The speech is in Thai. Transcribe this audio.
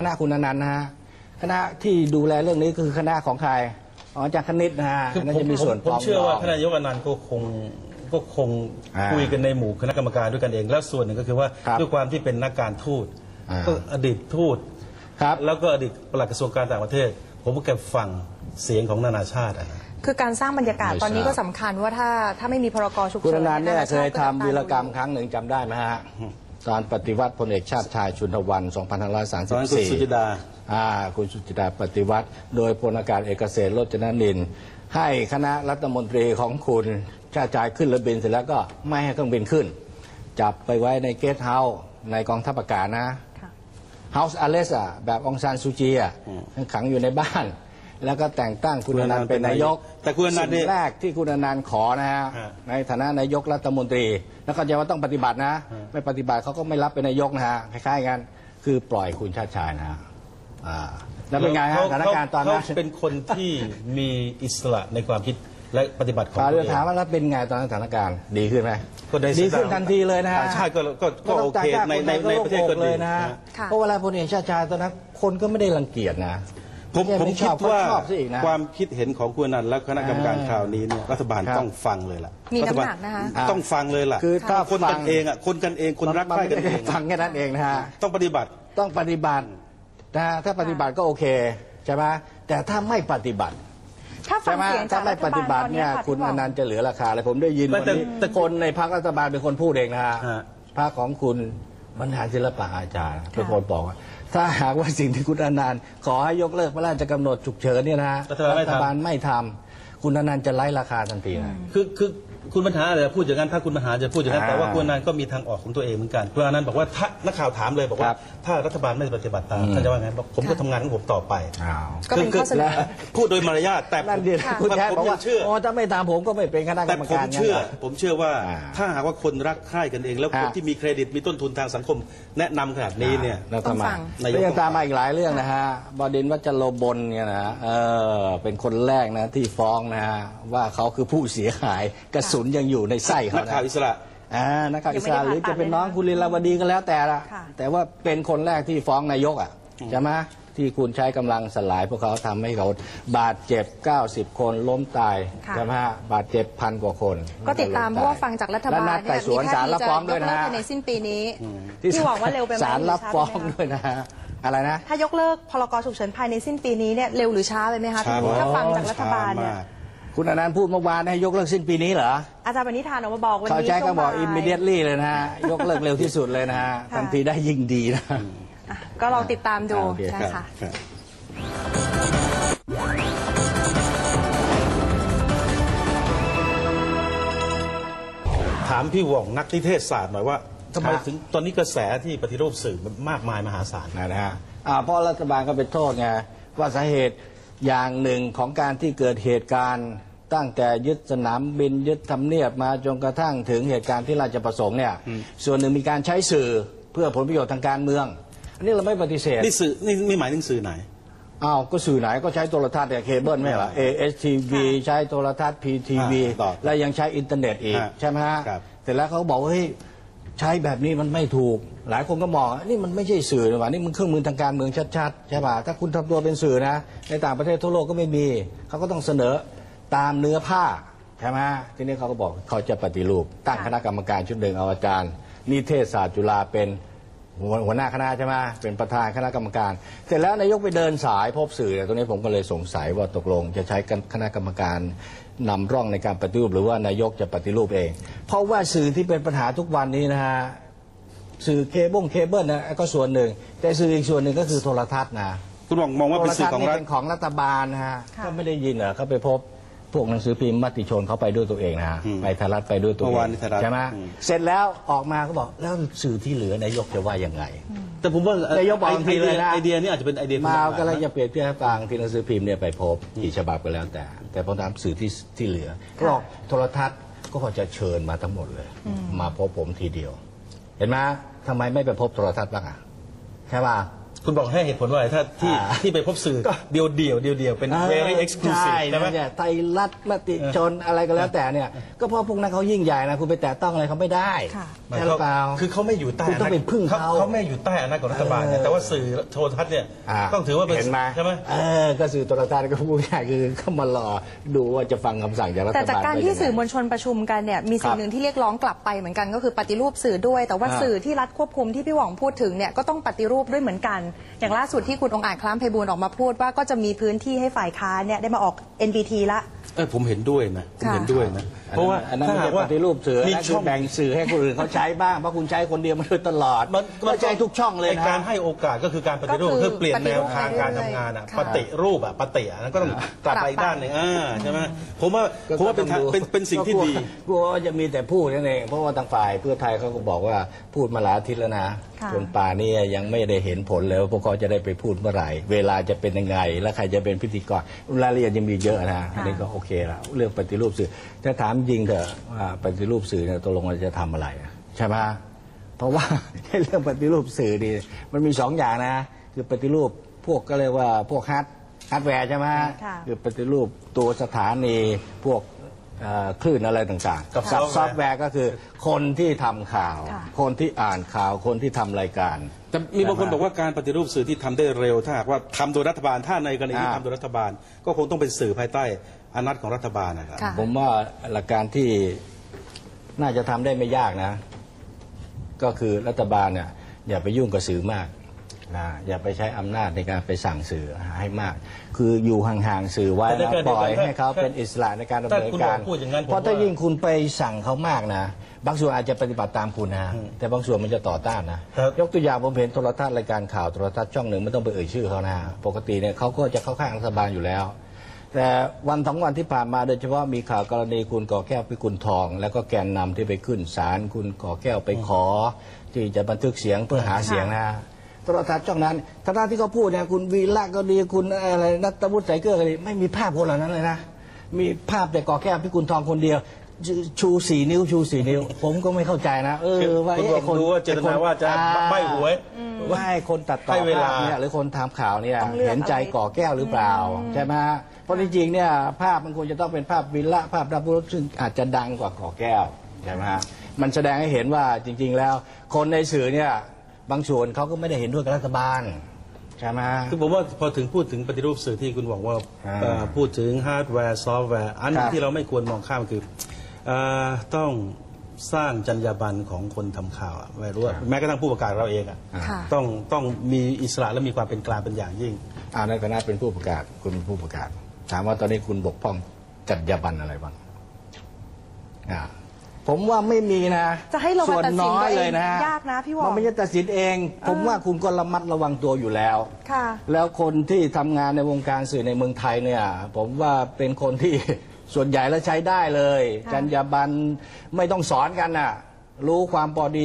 คณะคุณอนันต์นะฮะคณะที่ดูแลเรื่องนี้คือคณะของใครอ๋ออาจารย์คณิตนะฮะคือน่าผมจะมีส่วนผมผมเชื่อว่าปลท่านนายกอนันต์ก็คงก็คงอ่าคุยกันในหมู่คณะกรรมการด้วยกันเอง แล้วส่วนหนึ่งก็คือว่าครับด้วยความที่เป็นนักการทูตอ่าก็อดีตทูตครับแล้วก็อดีตปลัดกระทรวงการต่างประเทศ ผมก็แกฟังเสียงของนานาชาติอะนะคือการสร้างบรรยากาศไม่ตอนนี้ทราบก็สำคัญว่าถ้าถ้าไม่มีพรกฉุกคุณเฉิอนนันต์เนี่ยาาเคชายติทำวีรกรรมก็ครั้งหนึ่งจำได้ไหมฮะ ตอนปฏิวัติพลเอกชาติชายชุนทวันตอนนั้นคุณสุจิ2534ดา อ่าคุณสุจิตาปฏิวัติ โดยพลอากาศเอกเกษตรโรจนนินทร์ให้คณะรัฐมนตรีของคุณชาติชายขึ้นเรือบินเสร็จแล้วก็ไม่ให้เครื่องบินขึ้น จับไปไว้ในเกสต์เฮาส์ในกองทัพอากาศนะ ค่ะ House Arrest อะแบบองซานซูจีอะขังอยู่ในบ้าน แล้วก็แต่งตั้งคุณอนันต์เป็นนายกแต่คุณอนันต์เนี่ยสิ่งแรกที่คุณอนันต์ขอนะฮะฮะในฐานะนายกรัฐมนตรี แล้วก็จะว่าต้องปฏิบัตินะไม่ปฏิบัติเขาก็ไม่รับเป็นนายกนะฮะคล้ายๆกันคือปล่อยคุณชาติชายนะฮะอ่าแล้วเป็นไงฮะขสถานการณ์ตอนนั้น เขาเป็นคนที่มีอิสระในความคิดและปฏิบัติของปาตัวเรืเออง ถามว่าแล้วเป็นไงตอนนั้นสถานการณ์ดีขึ้นไหมก็ได้ดีขึ้นทันทีเลยนะฮะต่างชาติก็ก็ก็โอเคในในในประเทศก็เลดียนะฮะค่ะ เพราะเวลาพลเอกชาติชายตอนนั้นคนก็ไม่ได้รังเกียจนะ ผมไใช่ผมไชคิดอบเขว่าชอบซะอีกนะความคิดเห็นของคุณอนันต์และคณะกรรมการอ่าคราวนี้เนี่ยรัฐบาลครับต้องฟังเลยล่ะมีน้ำหนักรัฐบาลนะคะต้องฟังเลยล่ะคือถ้าคนฟักันเองอะคนกันเองคนรักมัใคร่กันไม่เอได้งฟังแค่นั้นเองนะฮะต้องปฏิบัติต้องปฏิบัตินะฮะถ้าปฏิบัติก็โอเคใช่ไหมแต่ถ้าไม่ปฏิบัติถ้าฟัใช่งไหมเสียงจาถ้ากไม่รัฐปบาฏิลบัตติอนเนี่เนี้ยยค่ะคุณที่บออกนันต์จะเหลือราคาเลยผมได้ยินไม่วันแต่นี้แต่คนในพรรครัฐบาลเป็นคนพูดเองนะฮะฮะพรรคของคุณ บรรหารศิลปะอาจารย์เป็นคนบอกว่าถ้าหากว่าสิ่งที่คุณอนันต์ขอให้ยกเลิกพระราชกำหนดฉุกเฉินเนี่ยนะฮะรัฐบาลไม่ทำฐบาลไม่ทำ คุณอนันต์จะไล่ราคาทันทีนะ คือคือ คุณปัญหาอะไรพูดอย่างนั้นถ้าคุณปัญหาจะพูดอย่างนั้นอ่าแต่ว่าคุณอนันต์ก็มีทางออกของตัวเองเหมือนกันคุณอนันต์บอกว่าถ้านักข่าวถามเลยบอกคว่ารับถ้ารัฐบาลไม่ปฏิบัติตามอืมท่านจะว่าไงบอกผมก็ทำงานของผมต่อไปอ้าวก็เป็นข้อเสนอคืพูดโดยมารยาทแต่นั่นเดียวค่ะคุณแค่ผมบอกยัว่างเชื่อโอ้ถ้าไม่ตามผมก็ไม่เป็นคณะกรแต่รมผมการเชื่องั้นหรผมเชื่อว่าอ่าถ้าหากว่าคนรักใคร่กันเอง แล้วคนฮะที่มีเครดิตมีต้นทุนทางสังคม แนะนำขนาดนี้เนี่ยแล้วต้องทำไมฟังนายกแล้วยังตามมาอีกหลายเรื่องนะฮะบดินทร์วัชโรบลเนี่ยนะฮะเออเป็นคนแรกนะที่ฟ้องนะฮะว่าเขาคือผู้เสียหายกระสุนยังอยู่ในไส้นัเขากข่าวนะอิสระ อ่านักข่าวยัอิงสไม่ได้ระหรือจะเป็นน้องผ่าตัดเลยนะคุณลีลาวดีก็แล้วแต่ละค่ะ แต่ว่าเป็นคนแรกที่ฟ้องนายกอะใช่ไหมที่คุณใช้กำลังสลายพวกเขาทำให้เขาบาดเจ็บ 90 คนล้มตายค่ะ ใช่ไหมฮะบาดเจ็บพันกว่าคนก็ติดตามเพราะว่าฟังจากรัฐบาลและนัดไต่สวนศาลรับฟ้องด้วยนะมีฮะท่าทีจะกเลิกภายในสิ้นปีนี้ ที่หวังว่าเร็วไปไหมศาลรับหช้ฟ้องไปไหมคะด้วยนะฮะอะไรนะ ถ้ายกเลิกพรกฉุกเฉินภายในสิ้นปีนี้เนี่ยเร็วหรือช้าไปไหมคะช้าถ้าฟังจากรัฐบาลเนี่ย ช้มก คุณอนันต์พูดเมื่อวานให้ยกเลิกสิ้นปีนี้เหรอ อาจารย์ปณิธานออกมาบอกวันเขานี้ใช้ช่ก็วงบอกบ่าย immediately เลยนะฮะ ยกเลิกเร็วที่สุดเลยนะฮะค่ะทันทีได้ยิ่งดีนะ อะก็ลองติดตามดูอ่าโอเคนะรับคะครับถามพี่หว่องนักนิเทศศาสตร์หน่อยว่าทำไมครับ ถึงตอนนี้กระแสที่ปฏิรูปสื่อมันมากมายมหาศาล นะฮะอ่าเพราะรัฐบาลก็ไปโทษไงว่าสาเหตุ อย่างหนึ่งของการที่เกิดเหตุการณ์ ตั้งแต่ยึดสนามบินยึดทำเนียบมาจนกระทั่งถึงเหตุการณ์ที่ราชประสงค์เนี่ยส่วนหนึ่งมีการใช้สื่อเพื่อผลประโยชน์ทางการเมือง อันนี้เราไม่ปฏิเสธนี่สื่อนี่นี่หมายถึงสื่อไหนอ้าวก็สื่อไหนก็ใช้โทรทัศน์เนี่ยเคเบิลไม่เหรอ ASTV ใช้โทรทัศน์ PTV อ่าต่อแล้วยังใช้อินเทอร์เน็ตอีกฮะใช่ไหมฮะครับเสร็จแล้วเขาก็บอกว่าเฮ้ย ใช้แบบนี้มันไม่ถูก หลายคนก็มองนี่มันไม่ใช่สื่อหรือว่านี่มันเครื่องมือทางการเมืองชัดๆใช่ป่ะถ้าคุณทำตัวเป็นสื่อนะ ในต่างประเทศทั่วโลกก็ไม่มีเขาก็ต้องเสนอตามเนื้อผ้าใช่ไหมทีนี้เขาก็บอกเขาจะปฏิรูปตั้งคณะกรรมการชุดหนึ่งเอาอาจารย์นิเทศศาสตร์จุฬาเป็น หัวหัวหน้าคณะใช่ไหมเป็นประธานคณะกรรมการ เสร็จแล้วนายกไปเดินสายพบสื่อเนี่ยตรงนี้ผมก็เลยสงสัยว่าตกลง จะใช้คณะกรรมการนำร่องในการปฏิรูป หรือว่านายกจะปฏิรูปเอง เพราะว่าสื่อที่เป็นปัญหาทุกวันนี้นะฮะสื่อเคเบิลเคเบิลนะก็ส่วนหนึ่ง แต่สื่ออีกส่วนหนึ่งก็คือโทรทัศน์นะคุณหว่องมองว่าโทเป็รนสื่ทัอศขอน์งนี่รัฐเป็นของรัฐบาลนะฮะค่ะก็ไม่ได้ยินเหรอเขาไปพบ พวกหนังสือพิมพ์มติชนเขาไปด้วยตัวเองนะฮะอืมไปไทยรัฐไปด้วยตัวเอเมื่งอวานนี้ไทยรัฐใช่ไหมอืม เสร็จแล้วออกมาก็บอกแล้วสื่อที่เหลือนายกจะว่ายังไง แต่ผมว่าแต่ยกบอกทีเลยนะ ไอเดียนี่อาจจะเป็นไอเดียมาคุณหก็เลยนะจะเปรียบเทียบให้ฟังที่หนังสือพิมพ์เนี่ยไปพบกี่ฉบับก็แล้วแต่ แต่พอตามสื่อที่ที่เหลือก็บอกโทรทัศน์ก็พอจะเชิญมาทั้งหมดเลย มาพบผมทีเดียว เห็นไหมทำไมไม่ไปพบโทรทัศน์บ้างอะใช่ป่ะ คุณบอกให้เหตุผลว่าอะไรถ้าที่อ่าที่ไปพบสื่อเดียวเดียวเดียวเดียวๆเป็น very exclusive ใช่ใช่ไหมนะเนี่ยไทยรัฐมติชนอะไรก็แล้วแต่เนี่ย ก็เพราะพวกนั้นเขายิ่งใหญ่นะคุณไปแตะต้องอะไรเขาไม่ได้ค่ะใช่หรือเปล่า คือเขาไม่อยู่ใต้คุณต้องไปพึ่งเขาเขาไม่อยู่ใต้อำนาจของรัฐบาลเนี่ยแต่ว่าสื่อโทรทัศน์เนี่ยาต้องถือว่าเป็นเห็นไหมใช่ไหม เออก็สื่อโทรทัศน์ก็พูดง่ายคือเขามารอดูว่าจะฟังคำสั่งจากรัฐบาลแต่จากการที่สื่อมว่วลชนประชุมกันเนี่ยมีสิ่ครังบหนึ่งที่เรียกร้องกลับไปเหมือนกันก็คือปฏิรูปสื่อด้วย แต่ว่าอ่าสื่อที่รัฐควบคุมที่พี่หว่องพูดถึงเนี่ยก็ต้องปฏิรูปด้วยเหมือนกันอย่างล่าสุดที่คุณองค์อาจคล้ามไพบูลย์ออกมาพูดว่าก็จะมีพื้นที่ให้ฝ่ายค้านเนี่ยได้มาออก NBT ละเออผมเห็นด้วยนะผมค่ะ เห็นด้วยนะอันนั้นเพราะว่าอันนั้นถ้าไม่หาใช่กว่าปฏิรูปสื่อมีนั่นคืช่ออง แบ่งสื่อให้คนอื่นเขาใช้บ้าง เพราะคุณใช้คนเดียวมาโดยตลอดมันก็ใช้ทุกช่องเลยนะไการให้โอกาสก็คือการปฏิรูปก็คือคือเปลี่ยนปฏิแนรูวปทางไปเรื่อยการทำงานอะค่ะปฏิรูปอะปฏิอะนั้นก็ต้องกลับไปอีกด้านหนึ่งอ่าใช่ไหมผมว่าก็ผมว่าเป็นทางต้องดูเป็นเป็นสิ่งที่ดีกลัวกลัวว่าจะมีแต่พูดนั่นเอง เพราะว่าทางฝ่ายเพื่อไทยเขาก็บอกว่าพูดมาหลายอาทิตย์แล้วนะค่ะ จนป่านนี้ยังไม่ได้เห็นผลเลยว่าพวกเขาจะได้ไปพูดเมื่อไหร่ เวลาจะเป็นยังไง และใครจะเป็นพิธีกรรายละเอียดยังมีเยอะนะอันนี้ก็โอเคแล้วเรื่องปฏิรูปสื่อถ้าถามจริงเถอะว่าปฏิรูปสื่อเนี่ยตกลงเราจะทำอะไรอะใช่ไหมเพราะว่าเรื่องปฏิรูปสื่อนี่มันมีสองอย่างนะ คือปฏิรูปพวกก็เรียกว่าพวกฮาร์ดฮาร์ดแวร์ใช่ไหมค่ะคือปฏิรูปตัวสถานีพวกเอ่อคลื่นอะไรต่างๆ กับซอซอฟต์แวร์ฟต์แวร์ก็คือคนที่ทำข่าวค่ะคนที่อ่านข่าวคนที่ทำรายการแต่มีบางคนบอกว่าการปฏิรูปสื่อที่ทำได้เร็ว ถ้าหากว่าทำโดยรัฐบาลถ้าในกรณีที่อ่าทำโดยรัฐบาล ก็คงต้องเป็นสื่อภายใต้ อำนาจของรัฐบาลนะครับ ค่ะ ผมว่าหลักการที่น่าจะทำได้ไม่ยากนะ ก็คือรัฐบาลเนี่ยอย่าไปยุ่งกับสื่อมากนะอย่าไปใช้อำนาจในการไปสั่งสื่อให้มาก คืออยู่ห่างๆสื่อไว้แต่ในนะขณะเดีปยวกันล่อยถ้าให้เขาเป็นอิสระในการดำเนินถ้าคุณการพูดอย่างนั้นผมเพราะถ้าว่า ยิ่งคุณไปสั่งเขามากนะ บางส่วนอาจจะปฏิบัติตามคุณนะแต่บางส่วนมันจะต่อต้านนะครับ ยกตัวอย่างผมเห็นโทรทัศน์รายการข่าวโทรทัศน์ช่องหนึ่งไม่ต้องไปเอ่ยชื่อเขานะปกติเนี่ยเขาก็จะเข้าข้างรัฐบาลอยู่แล้ว แต่วันสองวันที่ผ่านมาโดยเฉพาะมีข่าวกรณีคุณก่อแก้วพิกุลทอง แล้วก็แกนนำที่ไปขึ้นศาลคุณก่อแก้วไปขอ ที่จะบันทึกเสียงเพื่อหาเสียงนะโทรทัศน์ช่องนั้นทางด้านที่เขาพูดเนี่ยคุณวีระก็ดีคุณอะไรนัตวุฒิใสเกลือก็ดีไม่มีภาพคนเหล่านั้นเลยนะมีภาพแต่ก่อแก้วพิกุลทองคนเดียว ชูสี่นิ้วชูสี่นิ้ว ผมก็ไม่เข้าใจนะ เออว่าคุณเอ๊ะบอกดูว่าเจตนาว่าจะอ่ใบ้หวยว่าให้คนตัดต่อให้เวลาภพเนี่ยหรือคนทำข่าวเนี่ยต้องเลือกเห็นใจก่อแก้วหรือเปล่าใช่ไหมฮะเพราะจริงๆเนี่ยภาพมันควรจะต้องเป็นภาพวิลละภาพรับรู้ซึ่งอาจจะดังกว่าก่อแก้วใช่ไหมฮะมันแสดงให้เห็นว่าจริง ๆ แล้ว คนในสื่อเนี่ยบางส่วนเขาก็ไม่ได้เห็นด้วยกับรัฐบาลใช่ไหมฮะคือผมว่าพอถึงพูดถึงปฏิรูปสื่อที่คุณบอกว่าอ่าเอ่อพูดถึงฮาร์ดแวร์ซอฟต์แวร์อันหนึคงรับที่เราไม่ควรมองข้ามคือ เออต้องสร้างจรรยาบรรณของคนทำข่าวอะไม่รู้ว่าแม้กระทั่งผู้ประกาศเราเองอะค่ะ ต้องต้องมีอิสระและมีความเป็นกลางเป็นอย่างยิ่งอ่าในฐานะเป็นผู้ประกาศคุณเป็นผู้ประกาศ ถามว่าตอนนี้คุณบกพร่องจรรยาบรรณอะไรบ้างอ่าผมว่าไม่มีนะจะให้เรามาส่วนตัดสินน้อยตัวเองเลยนะยากนะพี่หว่อง มันไม่ใช่ตัดสินเอง ผมว่าคุณก็ระมัดระวังตัวอยู่แล้ว ค่ะ แล้วคนที่ทำงานในวงการสื่อในเมืองไทยเนี่ย ผมว่าเป็นคนที่ ส่วนใหญ่แล้วใช้ได้เลย ค่ะ จรรยาบรรณไม่ต้องสอนกันน่ะ รู้ความพอดี